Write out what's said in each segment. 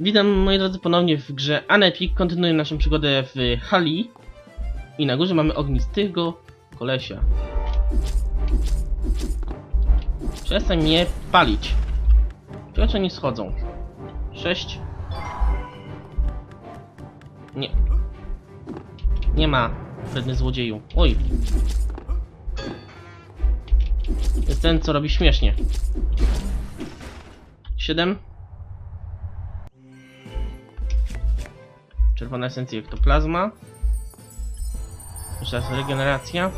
Witam moi drodzy ponownie w grze Anepic. Kontynuujemy naszą przygodę w Hali. I na górze mamy ognistego kolesia. Przestań mnie palić. Ciekawe czy oni schodzą. Sześć. Nie. Nie ma. Wredny złodzieju. Oj. Jest ten, co robi śmiesznie. Siedem. Czerwona esencja ektoplazma. Jeszcze raz regeneracja.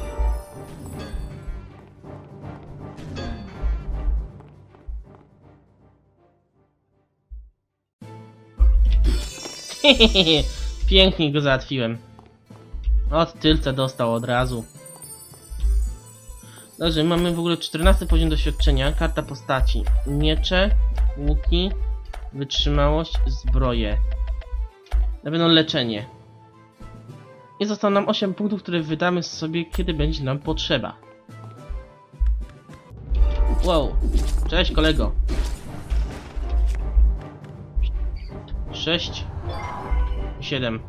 Pięknie go załatwiłem. Od tylca dostał od razu. Dobrze, mamy w ogóle 14 poziom doświadczenia. Karta postaci. Miecze, łuki, wytrzymałość, zbroje. Na pewno leczenie. I zostało nam 8 punktów, które wydamy sobie, kiedy będzie nam potrzeba. Wow. Cześć kolego. 6 7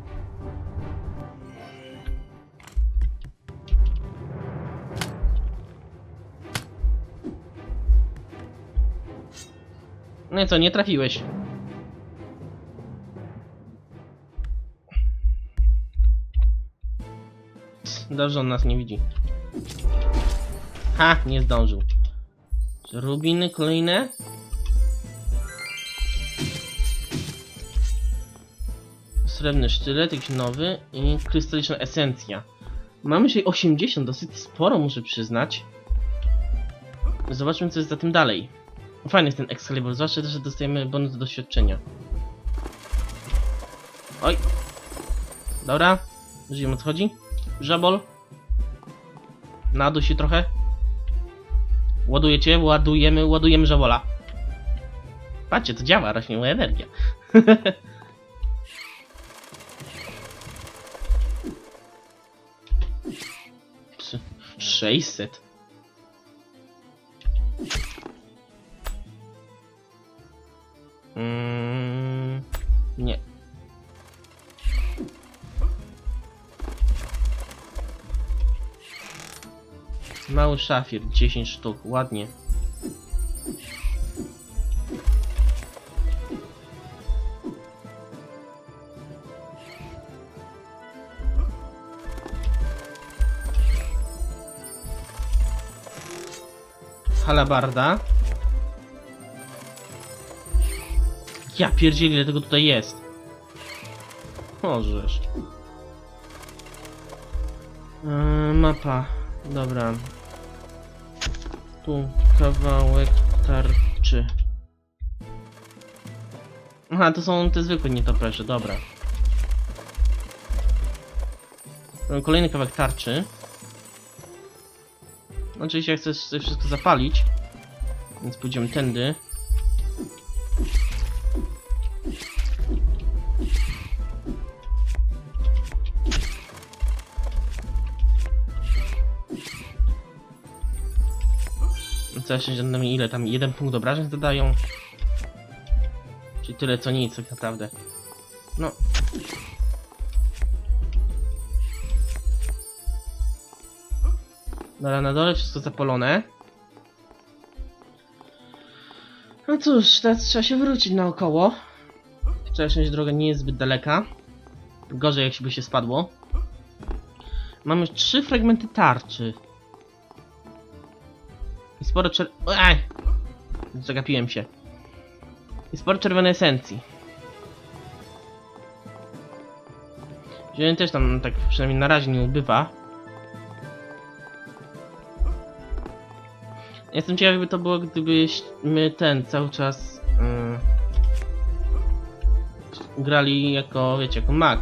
No i co, nie trafiłeś. Dobrze, on nas nie widzi. Ha, nie zdążył. Rubiny kolejne. Srebrny sztylet, jakiś nowy i krystaliczna esencja. Mamy dzisiaj 80, dosyć sporo muszę przyznać. Zobaczmy co jest za tym dalej. Fajny jest ten Excalibur, zwłaszcza też, że dostajemy bonus do doświadczenia. Oj. Dobra. Już wiem o Naduj się trochę. Ładujecie, ładujemy, ładujemy żabola. Patrzcie, to działa, rośnie moja energia. Ps- 600. Mm, nie. Mały szafir, 10 sztuk, ładnie. Halabarda. Ja pierdzielę, ile tego tutaj jest. Możesz. Eee, mapa. Dobra. Kawałek tarczy. Aha, to są te zwykłe nietoperze, dobra. Kolejny kawałek tarczy. Oczywiście ja chcę sobie wszystko zapalić. Więc pójdziemy tędy. Co jeszcze się mi ile tam? Jeden punkt obrażeń zadają? Czyli tyle co nic tak naprawdę. No. Dobra, na dole wszystko zapalone. No cóż, teraz trzeba się wrócić naokoło. Część droga nie jest zbyt daleka. Gorzej jak się by się spadło. Mamy trzy fragmenty tarczy. Sporo czer... Ej! Zagapiłem się. I sporo czerwonej esencji. Zieleń też tam tak przynajmniej na razie nie ubywa. Jestem ciekaw jakby to było gdybyśmy ten cały czas yy, grali jako, wiecie, jako mag.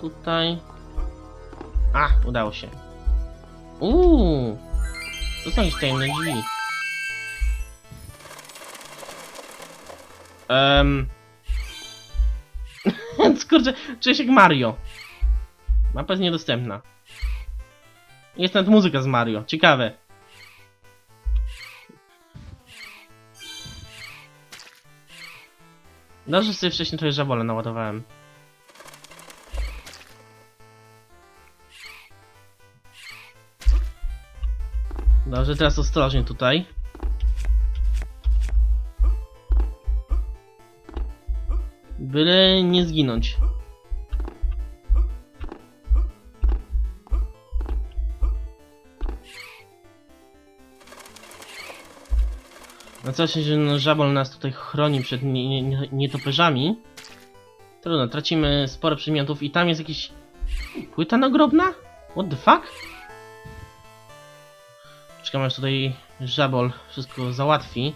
Tutaj... A, udało się. Uuu, to są jakieś tajemne drzwi. Um. Skurczę, czuję się jak Mario. Mapa jest niedostępna. Jest nawet muzyka z Mario, ciekawe. Dobrze, że sobie wcześniej trochę żabole naładowałem. Dobrze, teraz ostrożnie tutaj. Byle nie zginąć. No co się, że no, żabol nas tutaj chroni przed nie- nie- nietoperzami. Trudno, tracimy sporo przedmiotów i tam jest jakiś... Płyta nagrobna? What the fuck? Czekam aż tutaj żabol wszystko załatwi.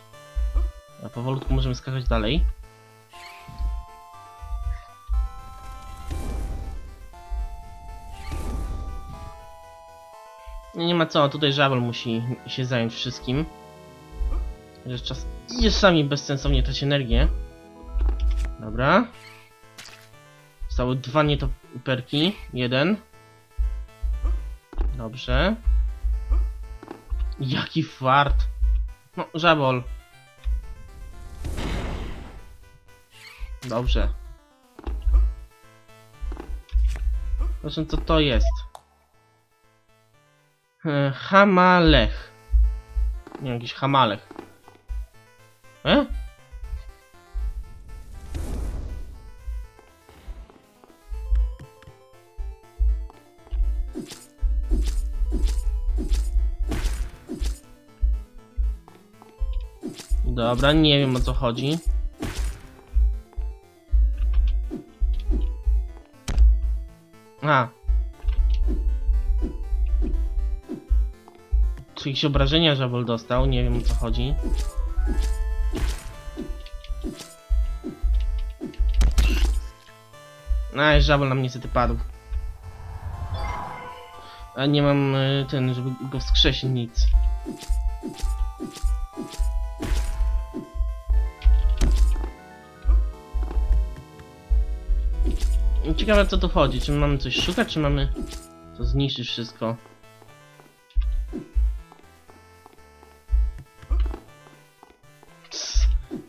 A powolutku możemy skakać dalej. Nie, ma co, tutaj żabol musi się zająć wszystkim. Że czas idzie sami bezsensownie traci energię. Dobra. Zostały dwa nietoperki. Jeden. Dobrze. Jaki fart. No, żabol. Dobrze. Proszę, co to jest? E, Hamalech. Nie, jakiś hamalech. E? Dobra, nie wiem o co chodzi. A. Czy jakieś obrażenia żabol dostał? Nie wiem o co chodzi. A, żabol nam niestety padł. A nie mam y, ten, żeby go wskrzesić nic. Ciekawe co tu chodzi, czy mamy coś szukać, czy mamy to zniszczyć wszystko?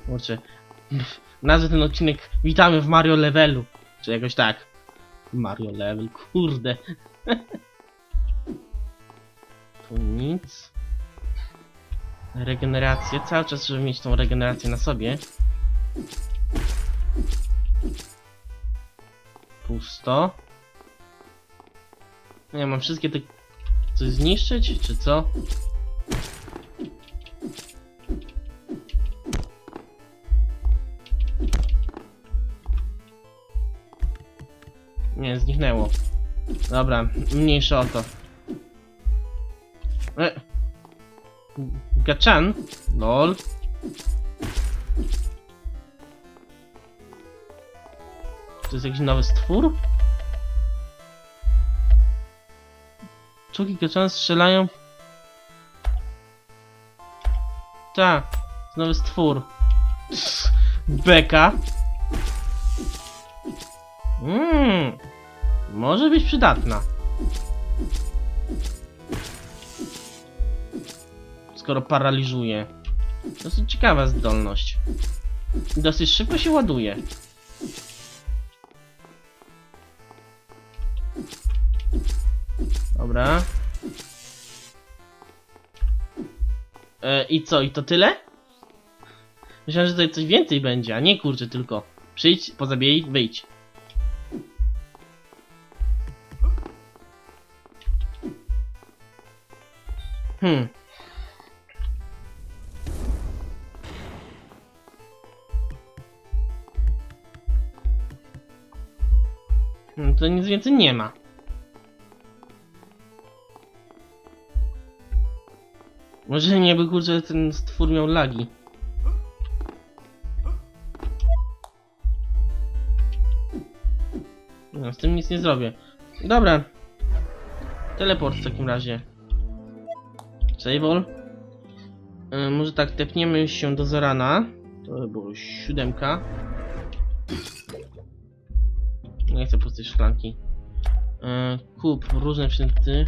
Kurczę, nazwę ten odcinek Witamy w Mario Levelu, czy jakoś tak. Mario Level, kurde. tu nic. Regenerację, cały czas żeby mieć tą regenerację na sobie. Pusto. Nie mam wszystkie te... Coś zniszczyć, czy co? Nie, zniknęło. Dobra, mniejsza o to. E. Gaczan? Lol. To jest jakiś nowy stwór? Czuki Gaczan strzelają... Tak, nowy stwór. Beka. Mmm, może być przydatna. Skoro paraliżuje. Dosyć ciekawa zdolność. Dosyć szybko się ładuje. Dobra. E, I co, i to tyle? Myślałem, że tutaj coś więcej będzie, a nie kurczę tylko. Przyjdź, pozabij, wyjdź. Hmm. Hmm, to nic więcej nie ma. Może nie by kurczę ten stwór miał lagi. No, z tym nic nie zrobię. Dobra. Teleport w takim razie. Save all. E, może tak, tepniemy się do Zorana. To by było siódemka. Nie chcę pustej szklanki. E, kup różne przedmioty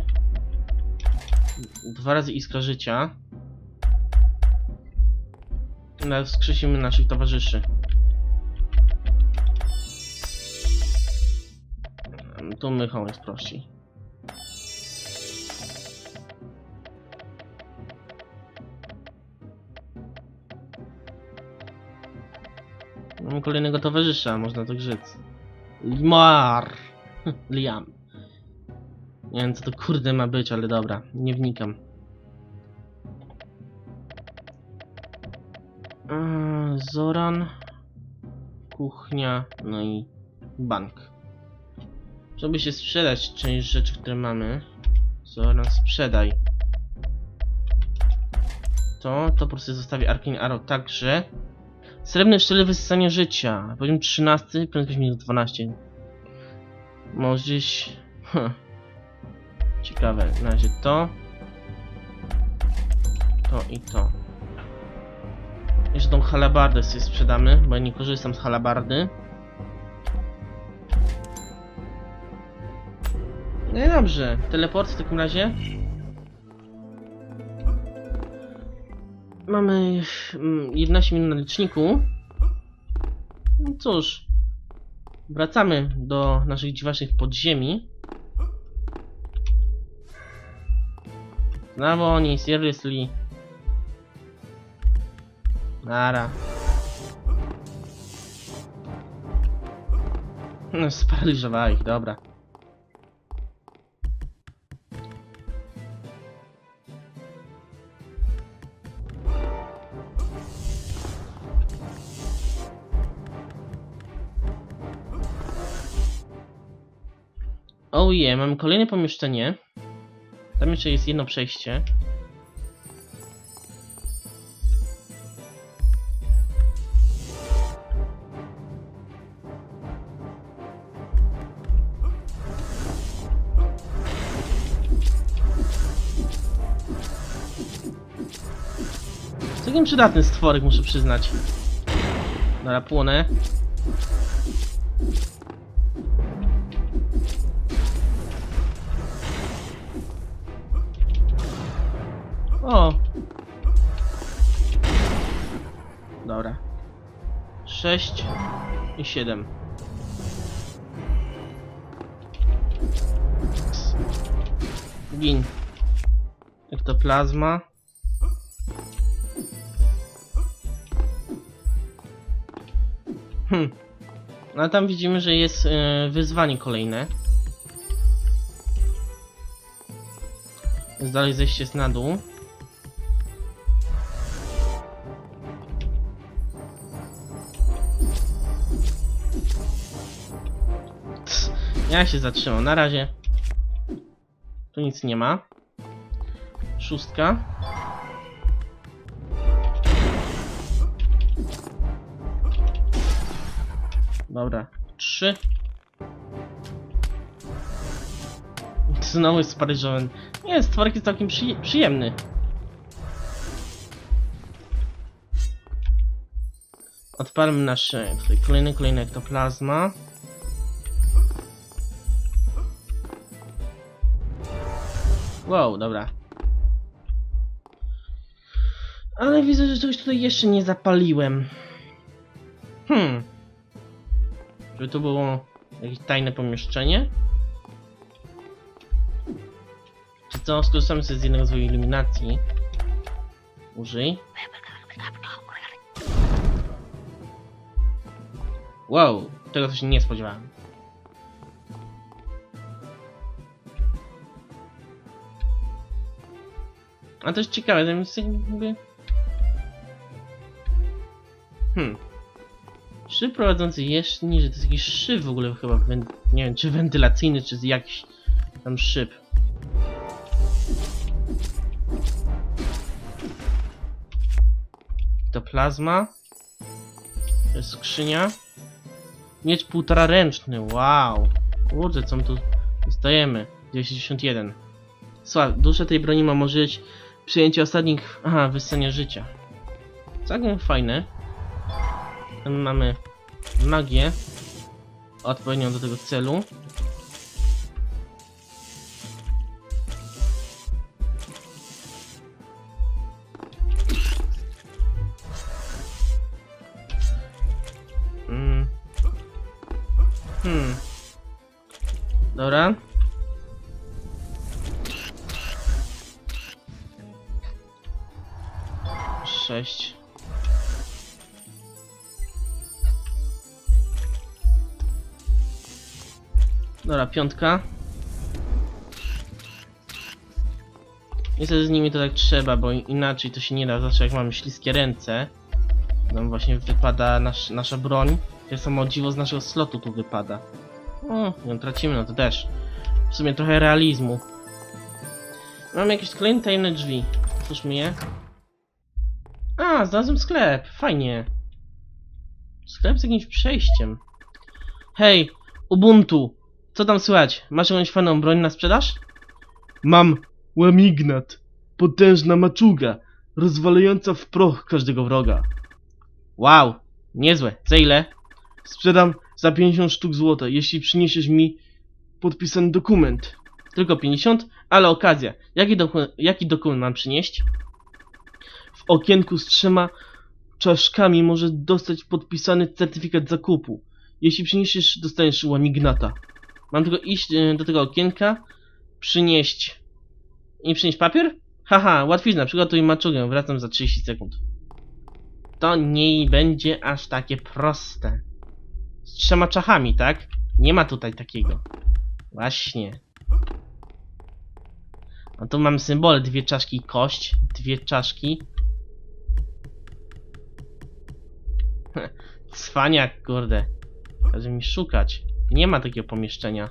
dwa razy iskra życia. Ale wskrzesimy naszych towarzyszy. Tu mychą jest prościej. Mamy kolejnego towarzysza, można to grzyc. Limar! Liam. Nie wiem co to kurde ma być, ale dobra, nie wnikam. Eee, Zoran, kuchnia, no i bank. Żeby się sprzedać część rzeczy, które mamy. Zoran, sprzedaj. To, to po prostu zostawię Arkin Arrow także. Srebrny szczele wysysania życia. Poziom 13, prędkość minus 12. Może gdzieś... Huh. Ciekawe. Na razie to. To i to. Jeszcze tą halabardę sobie sprzedamy, bo ja nie korzystam z halabardy. No i dobrze. Teleport w takim razie. Mamy mm, 11 minut na liczniku. No cóż. Wracamy do naszych dziwacznych podziemi. Znowu oni, seriously. Nara. No, ich, dobra. Oh yeah, mamy kolejne pomieszczenie. Tam jeszcze jest jedno przejście. Całkiem przydatny stworek, muszę przyznać. Dobra, płonę. 6 i 7. Gin. Ektoplazma. Hm. No tam widzimy, że jest e, wyzwanie kolejne. Jest dalej zejście na dół. Ja się zatrzymam. Na razie. Tu nic nie ma. Szóstka. Dobra. Trzy. Znowu jest sparyżowany. Nie, stworek jest całkiem przyje przyjemny. Odpalmy nasze tutaj kolejny, kolejny ektoplazma. Wow, dobra. Ale widzę, że czegoś tutaj jeszcze nie zapaliłem. Hmm. Żeby to było jakieś tajne pomieszczenie? Czy co? Skorzystamy sobie z jednego z iluminacji. Użyj. Wow, tego to się nie spodziewałem. A to jest ciekawe, to jest jakby... Hmm. Szyb prowadzący jeszcze niżej, to jest jakiś szyb w ogóle chyba, nie wiem, czy wentylacyjny, czy jakiś tam szyb. To plazma. To jest skrzynia. Miecz półtora ręczny, wow. Kurde, co my tu dostajemy? 91. Słuchaj, dusza tej broni ma możliwość przyjęcia ostatnich, aha, wyssania życia. Całkiem fajne. Mamy magię odpowiednią do tego celu. Mm. Hmm. Dobra, piątka. Niestety z nimi to tak trzeba, bo inaczej to się nie da, zawsze jak mamy śliskie ręce. Nam właśnie wypada nasz, nasza broń. To samo dziwo z naszego slotu tu wypada. O, ją tracimy, no to też. W sumie trochę realizmu. Mamy jakieś kolejne tajemne drzwi. Otwórzmy je. A, znalazłem sklep. Fajnie. Sklep z jakimś przejściem. Hej, Ubuntu. Co tam słychać? Masz jakąś fajną broń na sprzedaż? Mam łamignat. Potężna maczuga. Rozwalająca w proch każdego wroga. Wow, niezłe. Za ile? Sprzedam za 50 sztuk złota, jeśli przyniesiesz mi podpisany dokument. Tylko 50? Ale okazja. Jaki, doku jaki dokument mam przynieść? Okienku z trzema czaszkami możesz dostać podpisany certyfikat zakupu. Jeśli przyniesiesz, dostaniesz łamignata. Mam tylko iść e, do tego okienka, przynieść... I przynieść papier? Haha, łatwizna, przygotuj maczugę, wracam za 30 sekund. To nie będzie aż takie proste. Z trzema czachami, tak? Nie ma tutaj takiego. Właśnie. No tu mamy symbole, dwie czaszki kość, dwie czaszki. Cwaniak, kurde. Każe mi szukać. Nie ma takiego pomieszczenia.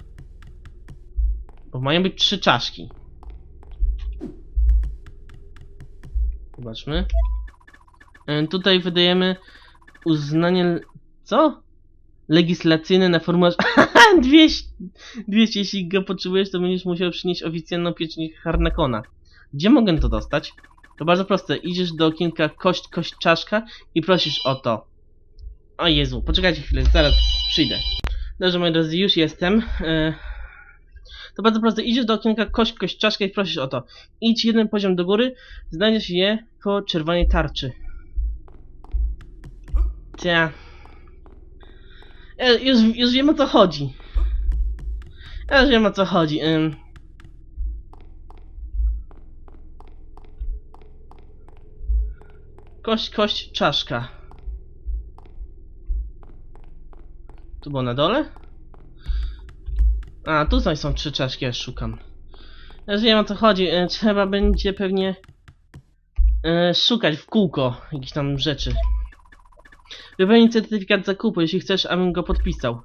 Bo mają być trzy czaszki. Zobaczmy. E, Tutaj wydajemy uznanie... Co? Legislacyjne na formularz... 200, 200, jeśli go potrzebujesz, to będziesz musiał przynieść oficjalną pieczęć Harnakona. Gdzie mogę to dostać? To bardzo proste. Idziesz do okienka kość, kość, czaszka i prosisz o to. O Jezu, poczekajcie chwilę, zaraz przyjdę. Dobrze, moi drodzy, już jestem. E, To bardzo proste. Idziesz do okienka kość, kość, czaszka i prosisz o to. Idź jeden poziom do góry, znajdziesz je koło czerwonej tarczy. Cia. Ja już, już wiem o co chodzi. Ja już wiem o co chodzi. Ym. Kość, kość, czaszka. Tu było na dole? A, tutaj są trzy czaszki, ja szukam. Ja wiem o co chodzi. E, Trzeba będzie pewnie e, szukać w kółko jakichś tam rzeczy. Wypełnij certyfikat zakupu, jeśli chcesz, abym go podpisał.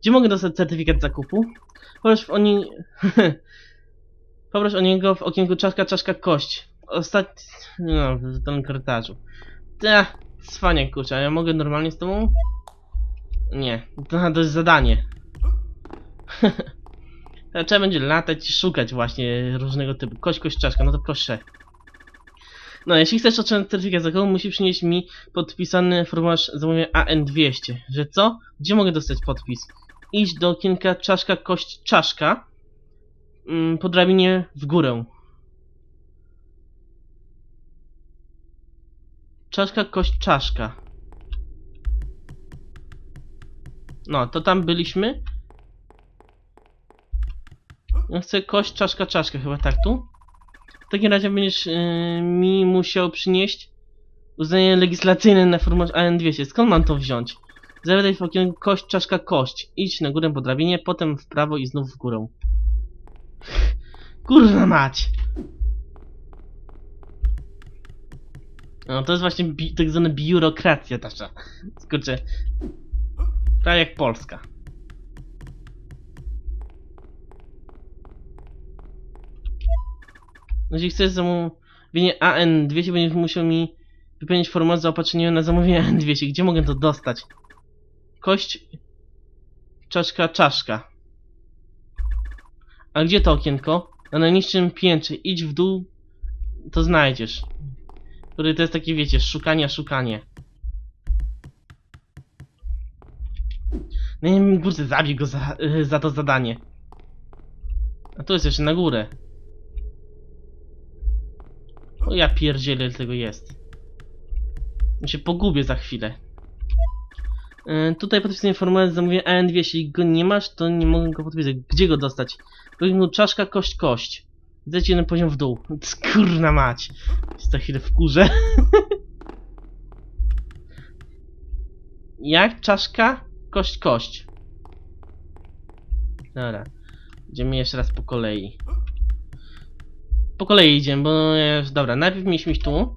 Gdzie mogę dostać certyfikat zakupu? Poproś o nie... Poproś o niego w okienku czaszka, czaszka, kość. Ostatni... No, w tym korytarzu. Ta, cwanie kurczę, ja mogę normalnie z tobą? Nie, to, to jest zadanie. Trzeba będzie latać i szukać właśnie różnego typu. Kość, kość, czaszka, no to proszę. No, jeśli chcesz otrzymać certyfikat zakupu, musi przynieść mi podpisany formularz zamówienia AN200. Że co? Gdzie mogę dostać podpis? Idź do okienka czaszka, kość, czaszka. Mm, po drabinie w górę. Czaszka, kość, czaszka. No, to tam byliśmy. Ja chcę kość, czaszka, czaszka, chyba tak tu. W takim razie będziesz yy, mi musiał przynieść uznanie legislacyjne na formularz AN200. Skąd mam to wziąć? Zawodaj w okienku kość, czaszka, kość. Idź na górę po drabinie, potem w prawo i znów w górę. Kurwa mać! No to jest właśnie tak zwana biurokracja nasza. Kurczę. Prawie jak Polska. Jeśli chcesz zamówienie AN200, będziesz musiał mi wypełnić formularz zaopatrzenia na zamówienie AN200. Gdzie mogę to dostać? Kość... Czaszka, czaszka. A gdzie to okienko? Na najniższym piętrze. Idź w dół, to znajdziesz. Który to jest takie, wiecie, szukanie, szukanie. No nie wiem, zabij go za, y, za to zadanie. A tu jest jeszcze na górę. O ja pierdzielę, tego jest. Ja się pogubię za chwilę. E, tutaj podpisuję formularz zamówienia AN2. Jeśli go nie masz, to nie mogę go podpisać. Gdzie go dostać? Powiedzmy czaszka, kość, kość. Zejdź jeden poziom w dół. Skurna mać. Jest za chwilę w kurze. Jak? Czaszka, kość, kość. Dobra. Idziemy jeszcze raz po kolei. Po kolei idziemy, bo... Dobra, najpierw mieliśmy tu.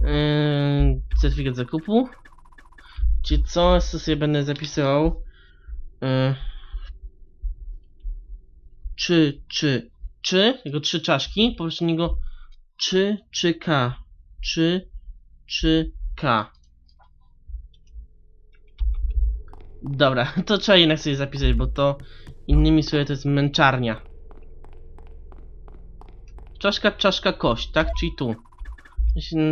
Yy, certyfikat zakupu. Czy co sobie będę zapisywał? Yy, czy, czy, czy, jego trzy czaszki, poprzez niego czy, czy k, czy, czy k. Dobra, to trzeba jednak sobie zapisać, bo to innymi słowy to jest męczarnia. Czaszka, czaszka, kość, tak? Czyli tu.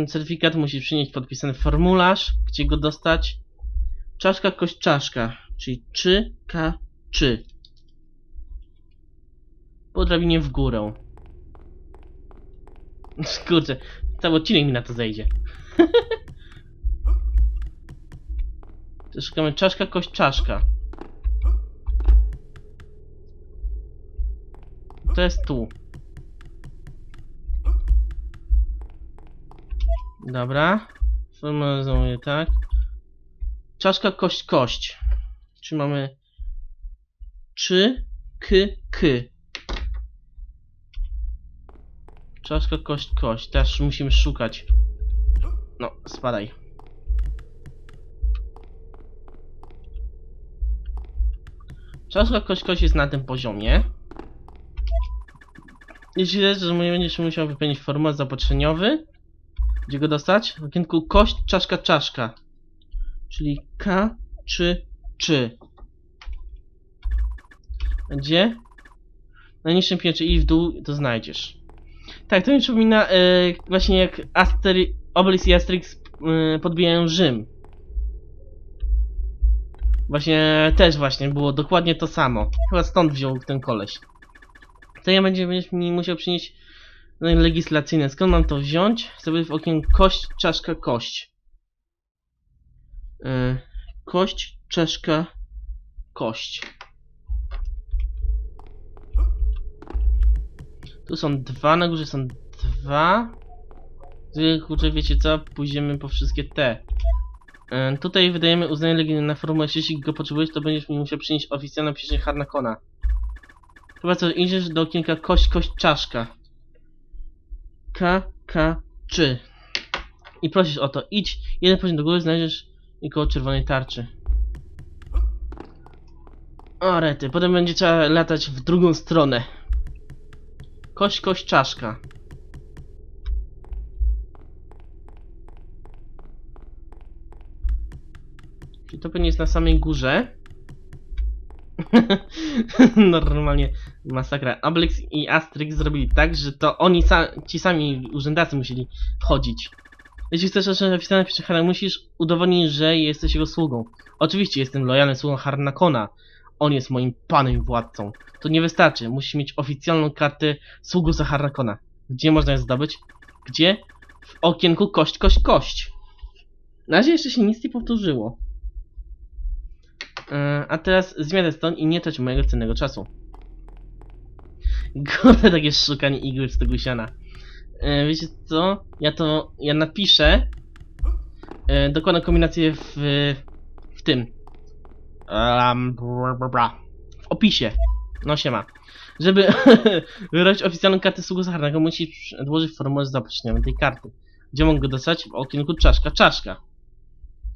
Certyfikat musi przynieść podpisany formularz, gdzie go dostać. Czaszka, kość, czaszka, czyli czy, k, czy. Po drabinie w górę. Kurczę, cały odcinek mi na to zejdzie. Szukamy czaszka, kość, czaszka. To jest tu. Dobra. Formalizuję tak. Czaszka, kość, kość. Czy mamy... Czy, k, k. Czaszka, kość, kość. Też musimy szukać. No, spadaj. Czaszka, kość jest na tym poziomie. Jeśli lecz, że będziesz musiał wypełnić formularz zaopatrzeniowy. Gdzie go dostać? W okienku kość, czaszka, czaszka. Czyli K, czy, czy. Gdzie? Na niższym piętrze i w dół to znajdziesz. Tak, to mi przypomina e, właśnie jak Asteri Obelix i Asterix e, podbijają Rzym. Właśnie też właśnie było dokładnie to samo. Chyba stąd wziął ten koleś. To ja będzie, mi musiał przynieść no legislacyjne. Skąd mam to wziąć? Sobie w okienku kość, czaszka, kość. Yy, kość, czaszka, kość. Tu są dwa, na górze są dwa. Kurczę, wiecie co? Pójdziemy po wszystkie te. Yy, tutaj wydajemy uznanie legionę na formułę, jeśli go potrzebujesz, to będziesz mi musiał przynieść oficjalne przyjście Harnakona. Chyba co, idziesz do okienka kość, kość, czaszka. K, K, czy. I prosisz o to, idź, jeden poziom do góry znajdziesz i koło czerwonej tarczy. O rety, potem będzie trzeba latać w drugą stronę. Kość, kość, czaszka. Pewnie jest na samej górze. Normalnie masakra. Obelix i Asterix zrobili tak, że to oni sa ci sami urzędacy musieli wchodzić. Jeśli chcesz otrzymać oficjalne przychale, musisz udowodnić, że jesteś jego sługą. Oczywiście jestem lojalny sługą Harnakona. On jest moim panem i władcą. To nie wystarczy. Musisz mieć oficjalną kartę sługu za Harnakona. Gdzie można ją zdobyć? Gdzie? W okienku kość, kość, kość. Na razie jeszcze się nic nie powtórzyło. E, a teraz zmianę stąd i nie trać mojego cennego czasu. Kurde, takie szukanie igły z tego siana. E, wiecie co? Ja to, ja napiszę e, dokładną kombinację w, w tym. Um. W opisie. No siema. Żeby wyrobić oficjalną kartę sługu Zacharnego, musisz odłożyć formularz zaopatrzeniowy tej karty. Gdzie mogę go dostać? W okienku czaszka, czaszka.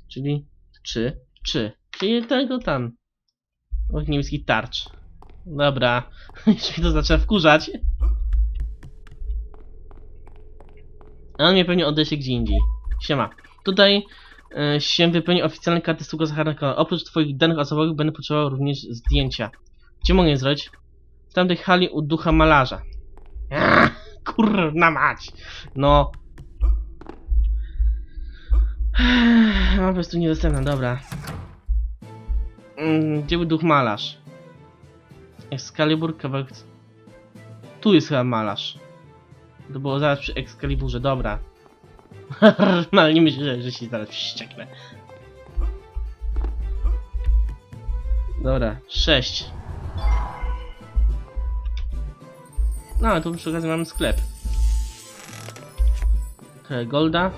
Czyli czy, czy. Czyli tego tam. Och, tarcz. Dobra. Już mi to zaczyna wkurzać. A on mnie pewnie odeśle gdzie indziej. Siema. Tutaj e, się wypełni oficjalne karty sługa Zacharnego. Oprócz twoich danych osobowych będę potrzebował również zdjęcia. Gdzie mogę je zrobić? W tamtej hali u ducha malarza. Kurna mać. No. Mam po prostu niedostępna, dobra. Mm, Gdzie był duch malarz? Excalibur, kawałek... Tu jest chyba malarz. To było zaraz przy Excaliburze, dobra. Ale nie myślę, że się zaraz wścieknę. Dobra, 6. No, tu przy okazji mamy sklep. Golda.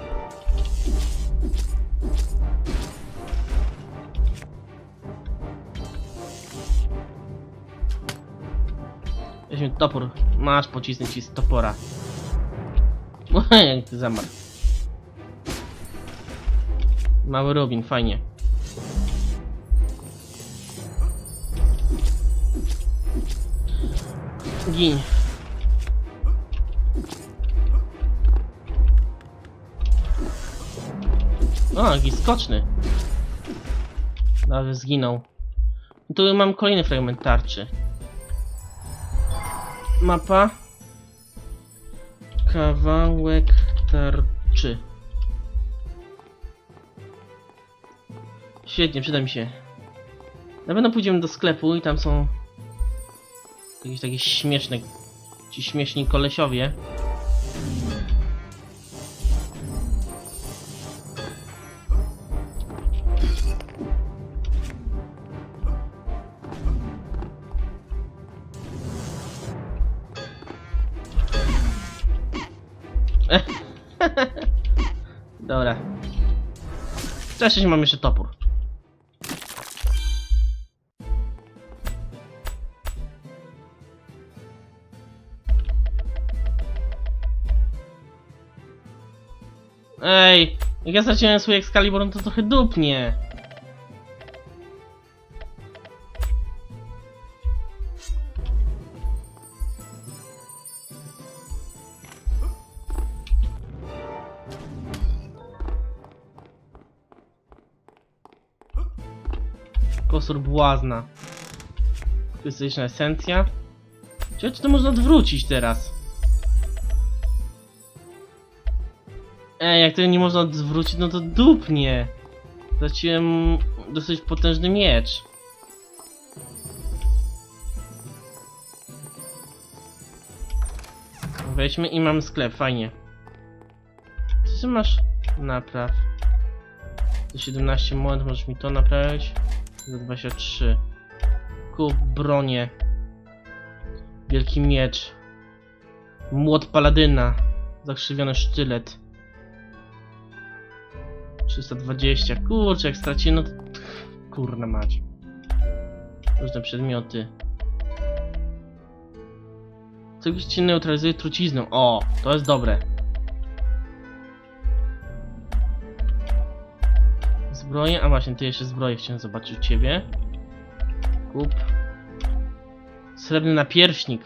Weźmy topór. Masz pocisnę ci z topora. Jak ty zamarł. Mały Robin, fajnie. Gin. O, jakiś skoczny. Nawet zginął. Tu mam kolejny fragment tarczy. Mapa. Kawałek tarczy. Świetnie, przyda mi się. Na pewno pójdziemy do sklepu i tam są jakieś takie śmieszne, ci śmieszni kolesiowie. Wcześniej mam jeszcze topór. Ej, jak ja straciłem swój Excalibur, no to trochę dupnie. profesor Błazna. Krystaliczna esencja. Ciekawe, czy to można odwrócić teraz? Ej, jak tego nie można odwrócić, no to dupnie. Zaciłem dosyć potężny miecz. Weźmy i mam sklep, fajnie. Co ty masz napraw? 17 moment, możesz mi to naprawiać. Z23. Kup bronię. Wielki miecz. Młot paladyna. Zakrzywiony sztylet. 320. Kurczę, jak straci, no to... Kurna mać. Różne przedmioty. Całkowicie neutralizuje trucizną. O, to jest dobre. Zbroje, a właśnie, ty jeszcze zbroję chciałem zobaczyć u ciebie. Kup. Srebrny napierśnik.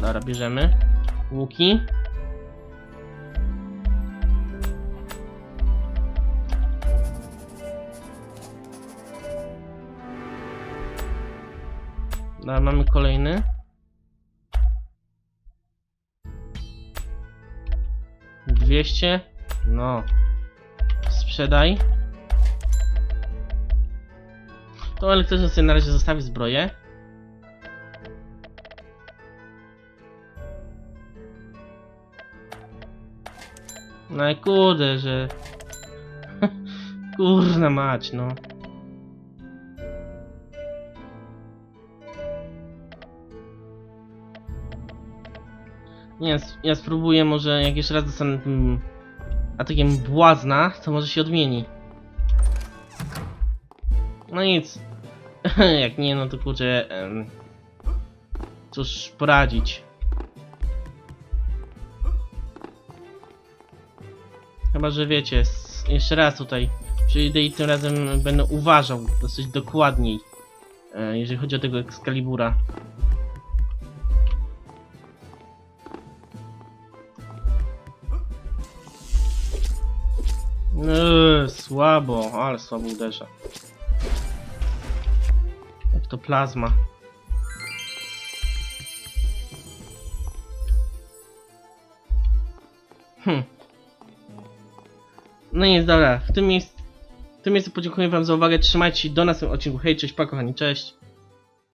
Dobra, bierzemy. Łuki. Dobra, mamy kolejny. Dwieście. No. Sprzedaj. To elektryczny sobie na razie zostawi zbroję. No i kurde, że... Kurna mać, no. Nie, ja spróbuję może jak jeszcze raz dostanę tym atakiem błazna, to może się odmieni. No nic. jak nie, no to kurczę... em, Cóż poradzić. Chyba, że wiecie, jeszcze raz tutaj przyjdę i tym razem będę uważał dosyć dokładniej, e, jeżeli chodzi o tego Excalibura. Słabo, ale słabo uderza. Jak to plazma. Hm. No nic, dobra. W tym miejscu, w tym miejscu podziękuję wam za uwagę. Trzymajcie się do następnego odcinku. Hej, cześć, pa kochani, cześć.